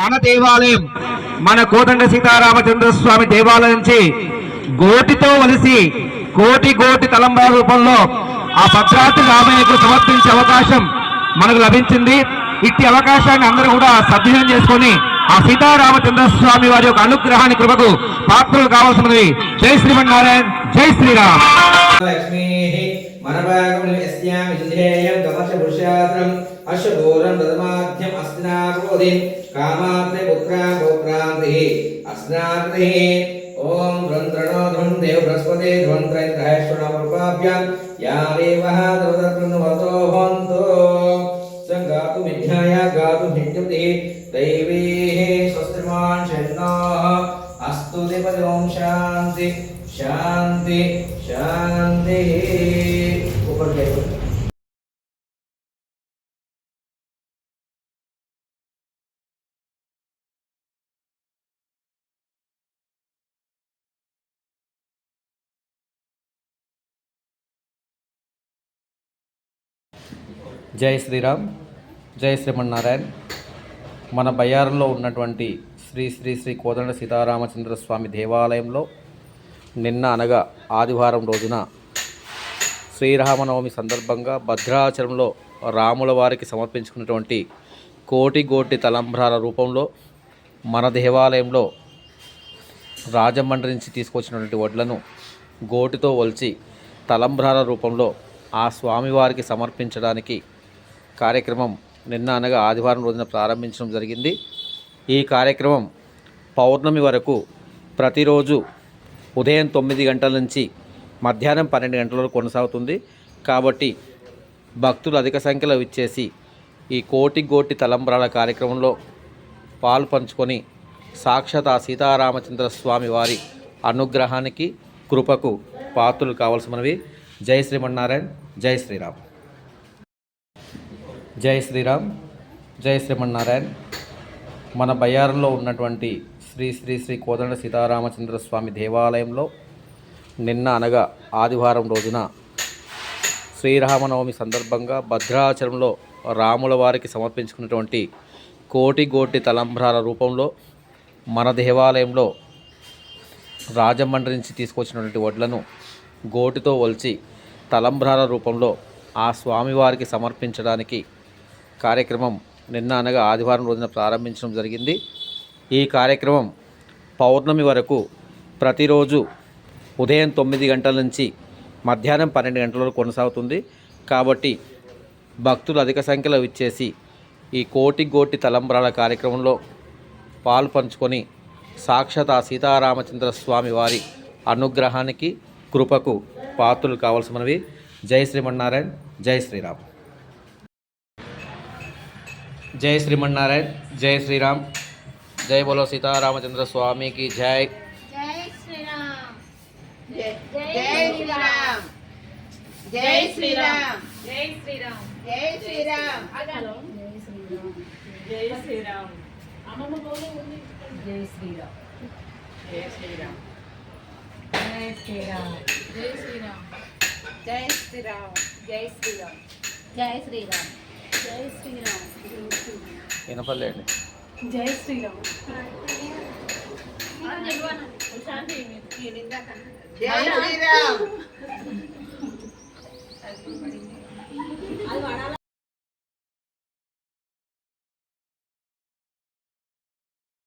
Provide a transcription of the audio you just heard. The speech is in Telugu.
మన దేవాలయం మన కోదండ సీతారామచంద్ర స్వామి దేవాలయం నుంచి గోటితో వలిసి కోటి కోటి తలంబా రూపంలో ఆ భద్రాద్రి రామయ్యకు సమర్పించే అవకాశం మనకు లభించింది. ఇట్టి అవకాశాన్ని అందరూ కూడా సద్వినియోగం చేసుకొని ఆ సీతారామచంద్ర స్వామి వారి యొక్క అనుగ్రహాన్ని కృపకు పాత్రలు కావాల్సినది జై శ్రీమన్నారాయణ జై శ్రీరామ్. లక్ష్మీः రథమాధ్యం కామాగ్ని పుత్రా గోప్రాంతి అస్నాగ్ని ఓం రుంద్రణో ధ్రుం దేవ బృహస్పతి ధ్రువం త్రైత్రహేశ్వర కృపాభ్యాం యామేవ ధ్రువతృణవతో హోంతో స గాతు గాతు భిజ్ఞప్తి దైవీః స్వస్తిమాన్ శన్నో అస్తు ఓం శాంతి శాంతి జై శ్రీరామ్ జై శ్రీమన్నారాయణ్. మన బయ్యారంలో ఉన్నటువంటి శ్రీ శ్రీ శ్రీ కోదండ సీతారామచంద్ర స్వామి దేవాలయంలో నిన్న అనగా ఆదివారం రోజున శ్రీరామనవమి సందర్భంగా భద్రాచలంలో రాముల వారికి సమర్పించుకున్నటువంటి కోటి కోటి తలంబ్రాల రూపంలో మన దేవాలయంలో రాజమండ్రి నుంచి తీసుకొచ్చినటువంటి వడ్లను గోటితో ఒలిచి తలంబ్రాల రూపంలో ఆ స్వామివారికి సమర్పించడానికి కార్యక్రమం నిన్న అనగా ఆదివారం రోజున ప్రారంభించడం జరిగింది. ఈ కార్యక్రమం పౌర్ణమి వరకు ప్రతిరోజు ఉదయం తొమ్మిది గంటల నుంచి మధ్యాహ్నం పన్నెండు గంటల వరకు కొనసాగుతుంది. కాబట్టి భక్తులు అధిక సంఖ్యలో ఇచ్చేసి ఈ కోటి కోటి తలంబ్రాల కార్యక్రమంలో పాలు పంచుకొని సాక్షాత్ ఆ సీతారామచంద్ర స్వామి వారి అనుగ్రహానికి కృపకు పాత్రలు కావలసినవి. జై శ్రీమన్నారాయణ జై శ్రీరామ్. జై శ్రీరామ్ జై శ్రీమన్నారాయణ. మన బయ్యారంలో ఉన్నటువంటి శ్రీ శ్రీ శ్రీ కోదండ సీతారామచంద్ర స్వామి దేవాలయంలో నిన్న అనగా ఆదివారం రోజున శ్రీరామనవమి సందర్భంగా భద్రాచలంలో రాముల వారికి సమర్పించుకున్నటువంటి కోటి గోటి తలంబ్రాల రూపంలో మన దేవాలయంలో రాజమండ్రి నుంచి తీసుకొచ్చినటువంటి వడ్లను గోటితో ఒలిచి తలంబ్రాల రూపంలో ఆ స్వామివారికి సమర్పించడానికి కార్యక్రమం నిన్న అనగా ఆదివారం రోజున ప్రారంభించడం జరిగింది. ఈ కార్యక్రమం పౌర్ణమి వరకు ప్రతిరోజు ఉదయం తొమ్మిది గంటల నుంచి మధ్యాహ్నం పన్నెండు గంటల వరకు కొనసాగుతుంది. కాబట్టి భక్తులు అధిక సంఖ్యలో ఇచ్చేసి ఈ కోటి కోటి తలంబ్రాల కార్యక్రమంలో పాలు పంచుకొని సాక్షాత్ ఆ సీతారామచంద్ర స్వామి వారి అనుగ్రహానికి కృపకు పాత్రలు కావలసినవి. జై శ్రీమన్నారాయణ జై శ్రీరామ్. జై శ్రీమన్నారాయణ జై శ్రీరామ్ జై బోలో సీతారామచంద్ర స్వామికి జై జై శ్రీరామ్ జై శ్రీరామ్ జై శ్రీరామ్ జై శ్రీరామ్ జై శ్రీరామ్ జై శ్రీరామ్ అమ్మమ్మ గోలే ఉంది జై శ్రీరామ్ జై శ్రీరామ్ జై శ్రీరామ్ జై శ్రీరామ్ జై శ్రీరామ్ జై శ్రీరామ్ జై శ్రీరామ్ జై శ్రీరామ్. వినపడలేండి. జై శ్రీరామ్. జై శ్రీరామ్.